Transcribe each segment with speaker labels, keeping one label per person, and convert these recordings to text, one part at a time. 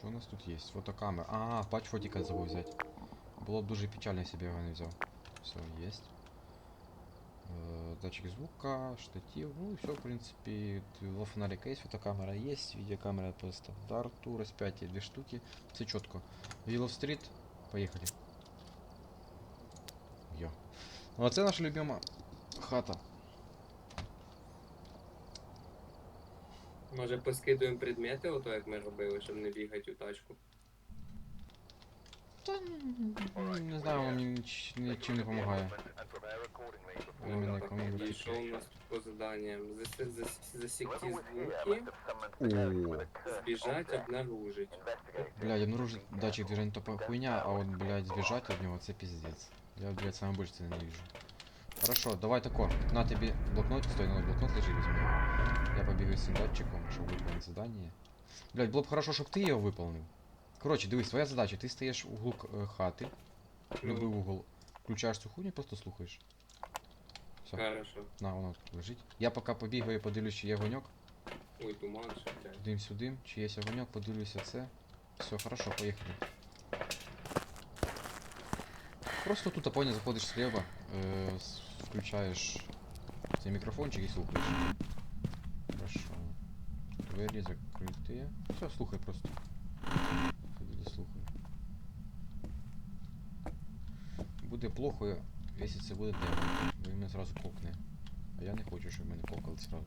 Speaker 1: Що у нас тут є? Фотокамера. А, бач фотика забув взяти. Було б дуже печально, якщо б я його не взяв. Все, є. Датчик звука, штатив, ну и все, в принципе, во фонаре есть, фотокамера есть, видеокамера по стандарту, распятие две штуки, все четко. Виллов стрит, поехали. Йо. Ну а це наша любима хата.
Speaker 2: Може поскидуємо предмети, ото як ми робили, щоб не бігати у тачку.
Speaker 1: Та, м, не знаю, воно мені ніч- нічим не допомагає. Іменно
Speaker 2: Так,
Speaker 1: кому
Speaker 2: І що у нас тут по заданням? Зас- зас- Засікти звуки, збіжать, обнаружить.
Speaker 1: блядь, обнаружить датчик движения топа хуйня, а вот, блядь, сбежать от него, это пиздец. Я, блядь, самое больше ненавижу. Хорошо, давай тако. На тебе блокнот, стой, на блокнот лежи, возьми. Я побегаю с цим датчиком, щоб виконати задание. Блядь, було б хорошо, щоб ти його виповнив. Коротше, дивись, твоя задача, ти стаєш в углу е, хати, любий угол, включаєш цю хуйню просто слухаєш. Все,
Speaker 2: Хорошо.
Speaker 1: на, воно тут лежить. Я поки побігаю і подивлюсь, чи є огоньок.
Speaker 2: Ой, туман, блядь.
Speaker 1: Дим сюди, чи є огоньок, подивлюся це. Все, хорошо, поїхали. Просто тут понял, заходиш слева, э, с- включаєш цей мікрофончик і слухаєш. Хорошо. Двері закриті. Все, слухай просто. Ходи дослухай. Буде плохо, якщо це буде тебе. Бо мене зразу кокне. А я не хочу, щоб мене кокали зразу.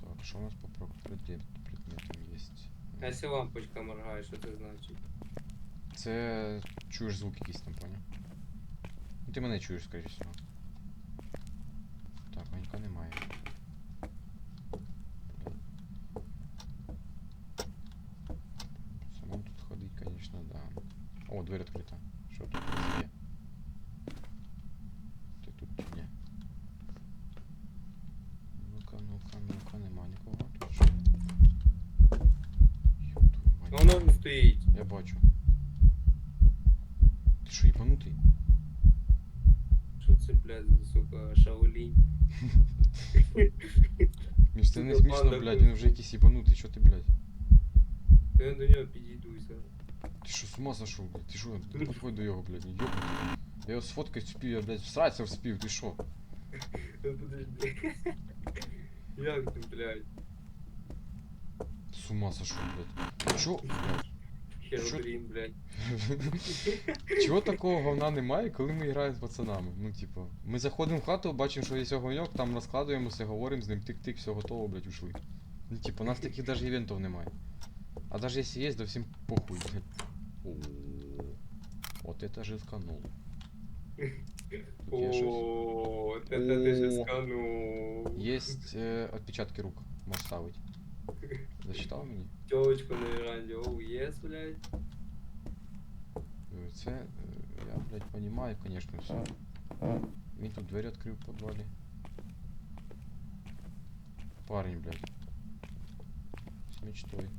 Speaker 1: Так, що у нас по предметам є?
Speaker 2: Якщо лампочка моргає, що це значить?
Speaker 1: Це чуєш звук якийсь там, поняв? Ну ти мене чуєш, скоріше всього. Так, Ванька немає. Самому тут ходить, конечно, да. О, дверь відкрита. Що тут є? Ти тут чи ні? Ну-ка, ну-ка, ну-ка, нема нікого. Тут що?
Speaker 2: Воно стоїть.
Speaker 1: Я бачу. Ти що, їбанутий?
Speaker 2: Блядь, сука, шаолінь?
Speaker 1: Між це не
Speaker 2: Сука,
Speaker 1: смішно, блядь, він вже якийсь їбанутий, що ти, блядь?
Speaker 2: Я до нього підійдуся.
Speaker 1: Ти що, з ума сошов, блядь? Ти що, не підходь до його, блядь, йобнутий. Я його сфоткать спів, я, блядь, всратися вспів, ти що?
Speaker 2: Подожди. Як ти, блядь?
Speaker 1: З ума сошов, блядь. Чо, блядь?
Speaker 2: Херодрін, блядь.
Speaker 1: Чого такого говна немає, коли ми граємо з пацанами? Ну, типу, ми заходимо в хату, бачимо, що є огоньок, там розкладуємося, говоримо з ним, тик-тик, все готово, блядь, ушли. Ну, типу, у нас таких даже івентів немає. А даже если есть, да всем похуй, блядь. О, Вот это жесканул. Тут є щось.
Speaker 2: О, от это ти же
Speaker 1: О.
Speaker 2: сканув.
Speaker 1: Есть э, отпечатки рук, можешь ставить. Зачитав мені?
Speaker 2: Тілочку на веранді, оу, єс, блядь.
Speaker 1: Е, Це, е, я, блядь, понимаю, конечно, все. Він тут двері відкрив в підвалі. Парень, блядь. З мечтой.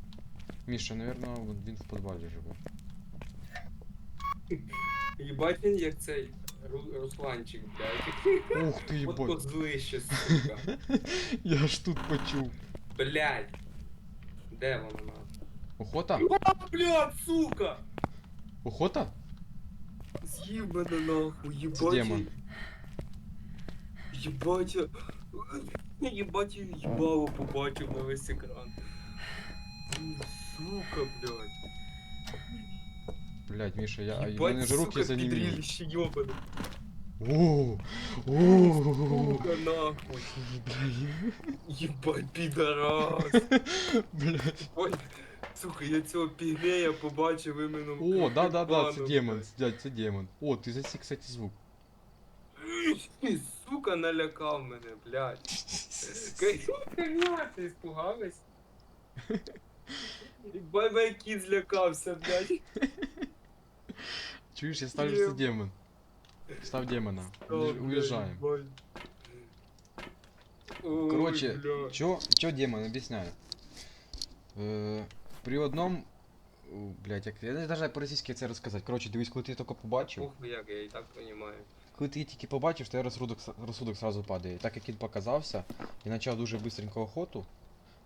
Speaker 1: Міша, наверное, от він в підвалі живе.
Speaker 2: Єбать він як цей Ру- Русланчик, блядь.
Speaker 1: Ух ти,
Speaker 2: От
Speaker 1: їбать.
Speaker 2: козлище, сука.
Speaker 1: Я ж тут почув.
Speaker 2: Блядь. Де воно нахуй?
Speaker 1: Охота?
Speaker 2: О, блядь, сука!
Speaker 1: Охота?
Speaker 2: З'їв мене нахуй, єбать.
Speaker 1: Це демон.
Speaker 2: Єбать. я- Єбать, я їбало побачив на весь екран. М, Сука, блядь.
Speaker 1: Блядь, Міша, я, а в
Speaker 2: Єбать,
Speaker 1: мене ж руки
Speaker 2: сука,
Speaker 1: заніміли.
Speaker 2: підрілище йобане.
Speaker 1: О, о,
Speaker 2: Сука, нахуй. Єбать, підарас.
Speaker 1: Блядь.
Speaker 2: Ой, сука, я цього пігмея побачив іменно.
Speaker 1: О, да, да, да, це
Speaker 2: планом,
Speaker 1: демон,
Speaker 2: блядь.
Speaker 1: дядь, це демон. О, ти засік, кстати, звук.
Speaker 2: Ти, сука, налякав мене, блядь. Коня, ти испугалась? Бай-бай, який злякався, блядь.
Speaker 1: Чуєш, я ставлю, що це
Speaker 2: Єм.
Speaker 1: демон. Став демона.
Speaker 2: О,
Speaker 1: Уїж-
Speaker 2: блядь,
Speaker 1: Уїжджаємо.
Speaker 2: ебать. Ой,
Speaker 1: Короче,
Speaker 2: бля.
Speaker 1: чё, чё демон, объясняю. Э, при одном, у, блядь, як, я навіть по-російськи це розказати. Короче, дивись, коли ти тільки побачив,
Speaker 2: Ух, як, я і так розумію.
Speaker 1: коли ти тільки побачив, то розсудок, с- розсудок сразу падає. Так як він показався і почав дуже бистренько охоту,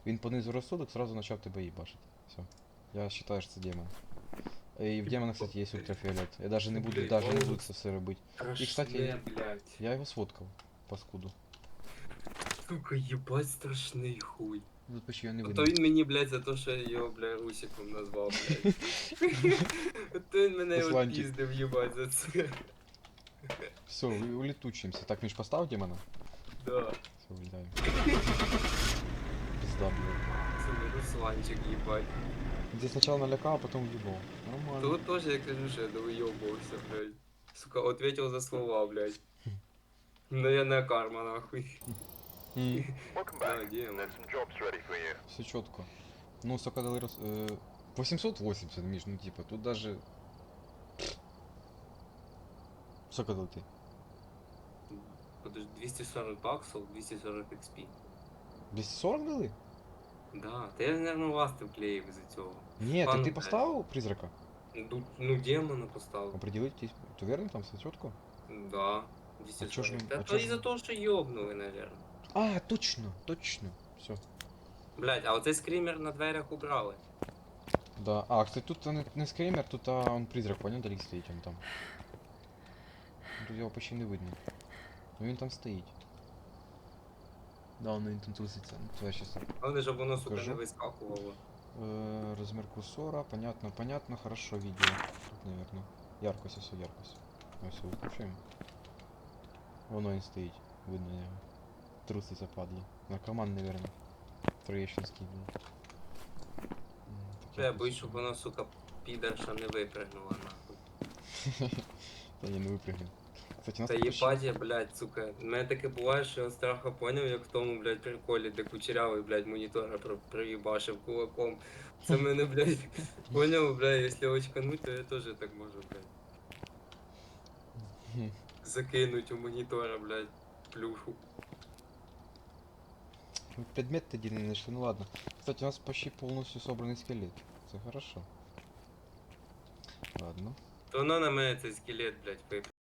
Speaker 1: він понизив розсудок, сразу почав тебе їбашити. Все. Я считаю, что это демон. И в демона, кстати, есть ультрафиолет. Я даже не буду,
Speaker 2: Блядь,
Speaker 1: даже не
Speaker 2: волос.
Speaker 1: буду это все робить.
Speaker 2: Страшне,
Speaker 1: кстати,
Speaker 2: блядь.
Speaker 1: Я его сфоткал, паскуду.
Speaker 2: Сука, їбать страшний хуй.
Speaker 1: Тут почти я не
Speaker 2: То
Speaker 1: видно.
Speaker 2: він мені, блядь, за те, що я його, блядь, Русиком назвав, блядь. То він мене
Speaker 1: Посланчик.
Speaker 2: відпіздив, їбать, за це.
Speaker 1: Все, улетучимся. Так, Миш, поставь демона.
Speaker 2: Да.
Speaker 1: Все, улетаем. Пизда, блядь.
Speaker 2: Це не Русланчик, їбать.
Speaker 1: Где сначала налякал, а потом въебал. Нормально.
Speaker 2: Тут теж я кажу, що я довийобувався, блядь. Сука, ответил за слова, блядь. Я не карма, нахуй. Да,
Speaker 3: you.
Speaker 1: Все четко. Ну, сколько дали раз... э, 880, Миш, ну типа, тут даже... Сколько дал ты?
Speaker 2: Подожди, 240 баксов, 240 XP.
Speaker 1: 240 дали?
Speaker 2: Да, та я, наверное, ласти вклеїв із-за цього.
Speaker 1: Нет,
Speaker 2: Ладно,
Speaker 1: а ты
Speaker 2: блядь.
Speaker 1: поставил призрака?
Speaker 2: Ну, ну демона поставив.
Speaker 1: Определитесь, ты уверен там все четко?
Speaker 2: Да.
Speaker 1: А чё ж
Speaker 2: 240.
Speaker 1: він-
Speaker 2: Та
Speaker 1: а
Speaker 2: то
Speaker 1: чё ж
Speaker 2: із-за
Speaker 1: він?
Speaker 2: того, що йобнули, наверное.
Speaker 1: А, точно, точно. Все.
Speaker 2: Блять, а оцей скример на дверях убрали.
Speaker 1: Да. А, кстати, тут не, не скример, тут а, он призрак, понял, дали стоїть он там. Тут його почти не видно. Ну він там стоїть. Да, он він там труситься. Ну, то я щас
Speaker 2: Головне, щоб воно, сука,
Speaker 1: Покажу.
Speaker 2: не вискакувало.
Speaker 1: Э, размер курсора, понятно, понятно, хорошо видео. Тут, наверное. Яркость, все, яркость. Ну все, выключаем. Воно він стоїть, видно його. Труситься падло. Наркоман, наверное. Троєщинський, блін. М, таке
Speaker 2: Я боюсь,
Speaker 1: ось.
Speaker 2: щоб воно, сука, підерша не випригнула, нахуй.
Speaker 1: Та ні, не випрыгну. Кстати, нас
Speaker 2: Та
Speaker 1: тут почти-
Speaker 2: їбать, блядь, сука. У мене таке буває, що я страха поняв, як в тому, блядь, приколі, де кучерявий, блядь, монітора про- проїбашив кулаком. Це мене, блядь, поняв, блядь, якщо очкануть, то я теж так можу, блядь. Закинуть у монітора, блядь, плюху.
Speaker 1: Ну, Предмет один не нашли, ну ладно. Кстати, у нас почти полностью собранный скелет. Это хорошо. Ладно.
Speaker 2: То на мене цей скелет, блядь, вип.